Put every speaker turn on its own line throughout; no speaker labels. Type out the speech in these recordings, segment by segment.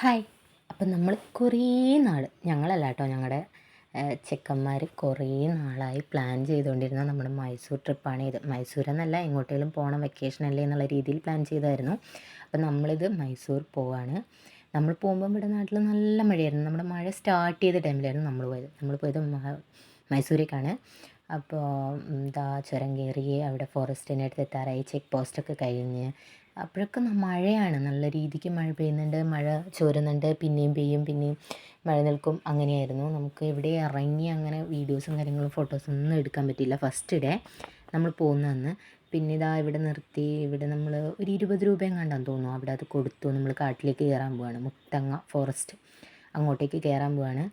Hi. അപ്പം നമ്മൾ കുറേ നാൾ ഞങ്ങളല്ല കേട്ടോ ഞങ്ങളുടെ ചെക്കന്മാർ കുറേ നാളായി പ്ലാൻ ചെയ്തുകൊണ്ടിരുന്ന നമ്മുടെ മൈസൂർ ട്രിപ്പാണ് ഇത്. മൈസൂർ എന്നല്ല എങ്ങോട്ടേലും പോകണം വെക്കേഷൻ അല്ലേ എന്നുള്ള രീതിയിൽ പ്ലാൻ ചെയ്തായിരുന്നു. അപ്പം നമ്മളിത് മൈസൂർ പോവാണ്. നമ്മൾ പോകുമ്പോൾ ഇവിടെ നാട്ടിൽ നല്ല മഴയായിരുന്നു. നമ്മുടെ മഴ സ്റ്റാർട്ട് ചെയ്ത ടൈമിലായിരുന്നു നമ്മൾ പോയത്. നമ്മൾ പോയത് മൈസൂരേക്കാണ്. അപ്പോൾ എന്താ ചുരം കയറി അവിടെ ഫോറസ്റ്റിന്റെ അടുത്ത് എത്താറായി ചെക്ക് പോസ്റ്റൊക്കെ കഴിഞ്ഞ് അപ്പോഴൊക്കെ മഴയാണ്. നല്ല രീതിക്ക് മഴ പെയ്യുന്നുണ്ട്. മഴ ചോരുന്നുണ്ട്. പിന്നെയും പെയ്യും. പിന്നെയും മഴ നിൽക്കും. അങ്ങനെയായിരുന്നു. നമുക്ക് ഇവിടെ ഇറങ്ങി അങ്ങനെ വീഡിയോസും കാര്യങ്ങളും ഫോട്ടോസും ഒന്നും എടുക്കാൻ പറ്റിയില്ല. ഫസ്റ്റ് ഡേ നമ്മൾ പോകുന്നതെന്ന് പിന്നെ ഇതാ ഇവിടെ നിർത്തി. ഇവിടെ നമ്മൾ ഒരു ഇരുപത് രൂപയും കണ്ടാൽ തോന്നുന്നു. അവിടെ അത് കൊടുത്തു. നമ്മൾ കാട്ടിലേക്ക് കയറാൻ പോവാണ്. മുത്തങ്ങ ഫോറസ്റ്റ് അങ്ങോട്ടേക്ക് കയറാൻ പോവാണ്.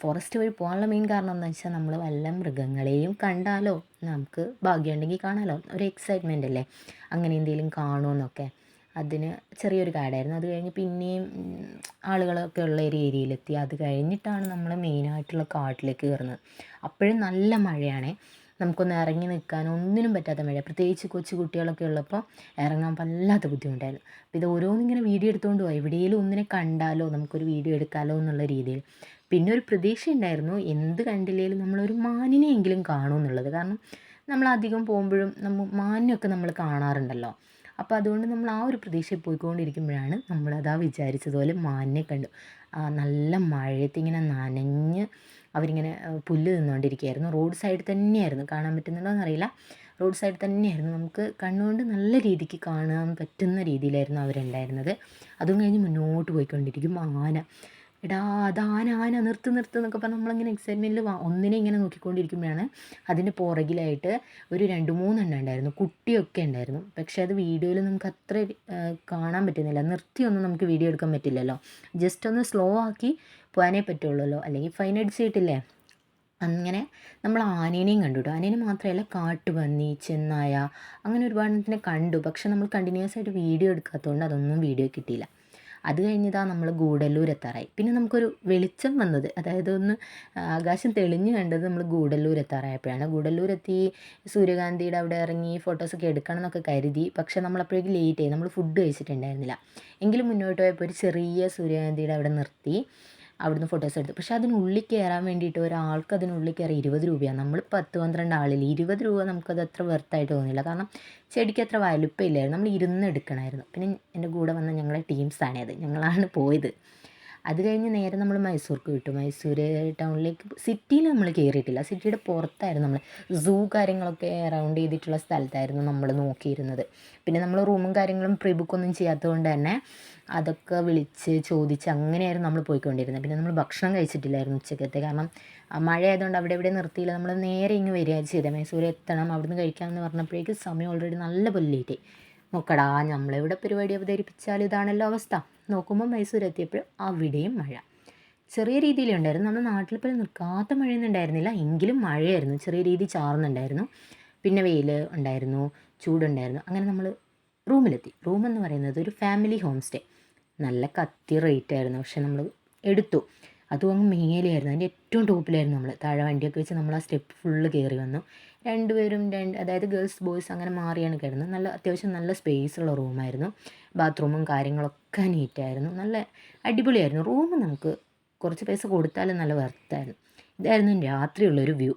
ഫോറസ്റ്റ് വഴി പോകാനുള്ള മെയിൻ കാരണം എന്താ വെച്ചാൽ നമ്മൾ വല്ല മൃഗങ്ങളെയും കണ്ടാലോ നമുക്ക് ഭാഗ്യമുണ്ടെങ്കിൽ കാണാലോ ഒരു എക്സൈറ്റ്മെന്റ് അല്ലേ? അങ്ങനെ എന്തെങ്കിലും കാണുമെന്നൊക്കെ അതിന് ചെറിയൊരു കാടായിരുന്നു. അത് കഴിഞ്ഞ് പിന്നെയും ആളുകളൊക്കെ ഉള്ള ഒരു ഏരിയയിലെത്തി. അത് കഴിഞ്ഞിട്ടാണ് നമ്മൾ മെയിനായിട്ടുള്ള കാട്ടിലേക്ക് കയറുന്നത് അപ്പോഴും നല്ല മഴയാണ്. നമുക്കൊന്ന് ഇറങ്ങി നിൽക്കാൻ ഒന്നിനും പറ്റാത്ത മഴ പ്രത്യേകിച്ച് കൊച്ചു കുട്ടികളൊക്കെ ഉള്ളപ്പോൾ ഇറങ്ങാൻ വല്ലാത്ത ബുദ്ധിമുട്ടായിരുന്നു. അപ്പോൾ ഇത് ഓരോന്നിങ്ങനെ വീഡിയോ എടുത്തുകൊണ്ട് പോയി എവിടെയെങ്കിലും ഒന്നിനെ കണ്ടാലോ നമുക്കൊരു വീഡിയോ എടുക്കാമല്ലോ എന്നുള്ള രീതിയിൽ. പിന്നെ ഒരു പ്രതീക്ഷ ഉണ്ടായിരുന്നു എന്ത് കണ്ടില്ലെങ്കിലും നമ്മളൊരു മാനിനെയെങ്കിലും കാണുമെന്നുള്ളത്. കാരണം നമ്മൾ അധികം പോകുമ്പോഴും നമ്മൾ മാനിനൊക്കെ നമ്മൾ കാണാറുണ്ടല്ലോ. അപ്പോൾ അതുകൊണ്ട് നമ്മൾ ആ ഒരു പ്രതീക്ഷയിൽ പോയിക്കൊണ്ടിരിക്കുമ്പോഴാണ് നമ്മളതാ വിചാരിച്ചതുപോലെ മാനിനെ കണ്ടു. നല്ല മഴയത്ത് ഇങ്ങനെ നനഞ്ഞ് അവരിങ്ങനെ പുല്ല് തിന്നുകൊണ്ടിരിക്കുകയായിരുന്നു റോഡ് സൈഡ് തന്നെയായിരുന്നു. കാണാൻ പറ്റുന്നുണ്ടോ എന്നറിയില്ല റോഡ് സൈഡ് തന്നെയായിരുന്നു. നമുക്ക് കണ്ണുകൊണ്ട് നല്ല രീതിക്ക് കാണാൻ പറ്റുന്ന രീതിയിലായിരുന്നു അവരുണ്ടായിരുന്നത്. അതും കഴിഞ്ഞ് മുന്നോട്ട് പോയിക്കൊണ്ടിരിക്കും ആന. എടാ അത് ആന ആന നിർത്ത് നിർത്ത് എന്നൊക്കെ പറഞ്ഞ് നമ്മളിങ്ങനെ എക്സൈറ്റ്മെന്റിൽ ഒന്നിനെ ഇങ്ങനെ നോക്കിക്കൊണ്ടിരിക്കുമ്പോഴാണ് അതിന്റെ പുറകിലായിട്ട് ഒരു രണ്ട് മൂന്നെണ്ണം ഉണ്ടായിരുന്നു. കുട്ടിയൊക്കെ ഉണ്ടായിരുന്നു. പക്ഷേ അത് വീഡിയോയിൽ നമുക്ക് അത്ര കാണാൻ പറ്റുന്നില്ല. നിർത്തിയൊന്നും നമുക്ക് വീഡിയോ എടുക്കാൻ പറ്റില്ലല്ലോ. ജസ്റ്റ് ഒന്ന് സ്ലോ ആക്കി പോകാനേ പറ്റുള്ളൂ അല്ലെങ്കിൽ ഫൈൻ അടിച്ചിട്ടില്ലേ? അങ്ങനെ നമ്മൾ ആനേനെയും കണ്ടു കേട്ടോ ആനേനെ മാത്രമല്ല കാട്ടുപന്നി ചെന്നായ അങ്ങനെ ഒരുപാട് കണ്ടു. പക്ഷെ നമ്മൾ കണ്ടിന്യൂസ് ആയിട്ട് വീഡിയോ എടുക്കാത്തതുകൊണ്ട് അതൊന്നും വീഡിയോ കിട്ടിയില്ല. അത് കഴിഞ്ഞതാ നമ്മൾ ഗൂഡല്ലൂർ എത്താറായി പിന്നെ നമുക്കൊരു വെളിച്ചം വന്നത് അതായത് ഒന്ന് ആകാശം തെളിഞ്ഞു കണ്ടത് നമ്മൾ ഗൂഡല്ലൂർ എത്തി സൂര്യകാന്തിയുടെ അവിടെ ഇറങ്ങി ഫോട്ടോസൊക്കെ എടുക്കണം എന്നൊക്കെ കരുതി പക്ഷേ നമ്മളപ്പോഴേക്ക് ലേറ്റ് ആയി നമ്മൾ ഫുഡ് കഴിച്ചിട്ടുണ്ടായിരുന്നില്ല. എങ്കിലും മുന്നോട്ട് പോയപ്പോൾ ഒരു ചെറിയ സൂര്യകാന്തിയുടെ അവിടെ നിർത്തി. അവിടുന്ന് ഫോട്ടോസ് എടുത്തു. പക്ഷെ അതിനുള്ളിൽ കയറാൻ വേണ്ടിയിട്ട് ഒരാൾക്ക് അതിനുള്ളിൽ കയറി ഇരുപത് രൂപയാണ്. നമ്മൾ പത്ത് പന്ത്രണ്ട് ആളിൽ ഇരുപത് രൂപ നമുക്കത് അത്ര വെർത്തായിട്ട് തോന്നിയില്ല കാരണം ചെടിക്ക് അത്ര വലുപ്പമില്ലായിരുന്നു നമ്മൾ ഇരുന്ന് എടുക്കണമായിരുന്നു. പിന്നെ എന്റെ കൂടെ വന്ന ഞങ്ങളുടെ ടീംസാണ് അത്. ഞങ്ങളാണ് പോയത്. അത് കഴിഞ്ഞ് നേരെ നമ്മൾ മൈസൂർക്ക് വിട്ടു. മൈസൂർ ടൗണിലേക്ക് സിറ്റിയിൽ നമ്മൾ കയറിയിട്ടില്ല സിറ്റിയുടെ പുറത്തായിരുന്നു നമ്മൾ സൂ കാര്യങ്ങളൊക്കെ അറൗണ്ട് ചെയ്തിട്ടുള്ള സ്ഥലത്തായിരുന്നു നമ്മൾ നോക്കിയിരുന്നത്. പിന്നെ നമ്മൾ റൂമും കാര്യങ്ങളും പ്രീ ബുക്കൊന്നും ചെയ്യാത്തതുകൊണ്ട് തന്നെ അതൊക്കെ വിളിച്ച് ചോദിച്ച് അങ്ങനെയായിരുന്നു നമ്മൾ പോയിക്കൊണ്ടിരുന്നത്. പിന്നെ നമ്മൾ ഭക്ഷണം കഴിച്ചിട്ടില്ലായിരുന്നു ഉച്ചക്കത്തെ. കാരണം ആ, മഴ ആയതുകൊണ്ട് അവിടെ ഇവിടെ നിർത്തിയില്ല. നമ്മൾ നേരെ ഇങ്ങ് വരിക ചെയ്തത്. മൈസൂർ എത്തണം അവിടുന്ന് കഴിക്കാമെന്ന് പറഞ്ഞപ്പോഴേക്കും സമയം ഓൾറെഡി നല്ല പൊല്ലേറ്റ് നോക്കടാ നമ്മളിവിടെ പരിപാടി അവതരിപ്പിച്ചാൽ ഇതാണല്ലോ അവസ്ഥ. നോക്കുമ്പോൾ മൈസൂർ എത്തിയപ്പോൾ അവിടെയും മഴ. ചെറിയ രീതിയിലുണ്ടായിരുന്നു നമ്മുടെ നാട്ടിൽ പോലും നിൽക്കാത്ത മഴയൊന്നും ഉണ്ടായിരുന്നില്ല. എങ്കിലും മഴയായിരുന്നു. ചെറിയ രീതി ചാർന്നുണ്ടായിരുന്നു പിന്നെ വെയിൽ ഉണ്ടായിരുന്നു. ചൂടുണ്ടായിരുന്നു. അങ്ങനെ നമ്മൾ റൂമിലെത്തി. റൂമെന്ന് പറയുന്നത് ഒരു ഫാമിലി ഹോം സ്റ്റേ. നല്ല കത്തി റേറ്റ് ആയിരുന്നു പക്ഷെ നമ്മൾ എടുത്തു. അതും അങ്ങ് മേലെയായിരുന്നു. അതിന്റെ ഏറ്റവും ടോപ്പിലായിരുന്നു നമ്മൾ താഴെ വണ്ടിയൊക്കെ വെച്ച് നമ്മൾ ആ സ്റ്റെപ്പ് ഫുള്ള് കയറി വന്നു. രണ്ടുപേരും രണ്ട് അതായത് ഗേൾസ് ബോയ്സ് അങ്ങനെ മാറിയാണ് കിടന്നത് നല്ല അത്യാവശ്യം നല്ല സ്പേസ് ഉള്ള റൂമായിരുന്നു ബാത്റൂമും കാര്യങ്ങളൊക്കെ നീറ്റായിരുന്നു നല്ല അടിപൊളിയായിരുന്നു. റൂം നമുക്ക് കുറച്ച് പൈസ കൊടുത്താലും നല്ല വർത്തായിരുന്നു ഇതായിരുന്നു രാത്രിയുള്ളൊരു വ്യൂ